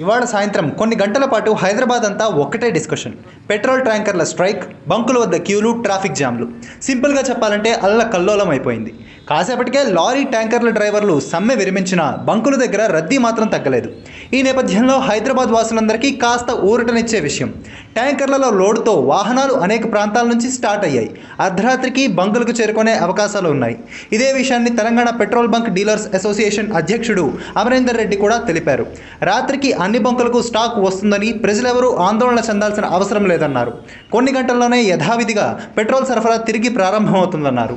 ఇవాళ సాయంత్రం కొన్ని గంటల పాటు హైదరాబాద్ అంతా ఒక్కటే డిస్కషన్. పెట్రోల్ ట్యాంకర్ల స్ట్రైక్ బంకుల వద్ద క్యూలు ట్రాఫిక్ జామ్లు. సింపుల్గా చెప్పాలంటే అల్ల కల్లోలం అయిపోయింది. కాసేపటికే లారీ ట్యాంకర్ల డ్రైవర్లు సమ్మె విరమించిన బంకుల దగ్గర రద్దీ మాత్రం తగ్గలేదు. ఈ నేపథ్యంలో హైదరాబాద్ వాసులందరికీ కాస్త ఊరటనిచ్చే విషయం. ట్యాంకర్లలో లోడుతో వాహనాలు అనేక ప్రాంతాల నుంచి స్టార్ట్ అయ్యాయి. అర్ధరాత్రికి బంకులకు చేరుకునే అవకాశాలు ఉన్నాయి. ఇదే విషయాన్ని Telangana petrol bunk dealers association అధ్యక్షుడు అమరేందర్ రెడ్డి కూడా తెలిపారు. రాత్రికి అన్ని బంకులకు స్టాక్ వస్తుందని ప్రజలెవరూ ఆందోళన చెందాల్సిన అవసరం లేదన్నారు. కొన్ని గంటల్లోనే యథావిధిగా పెట్రోల్ సరఫరా తిరిగి ప్రారంభమవుతుందన్నారు.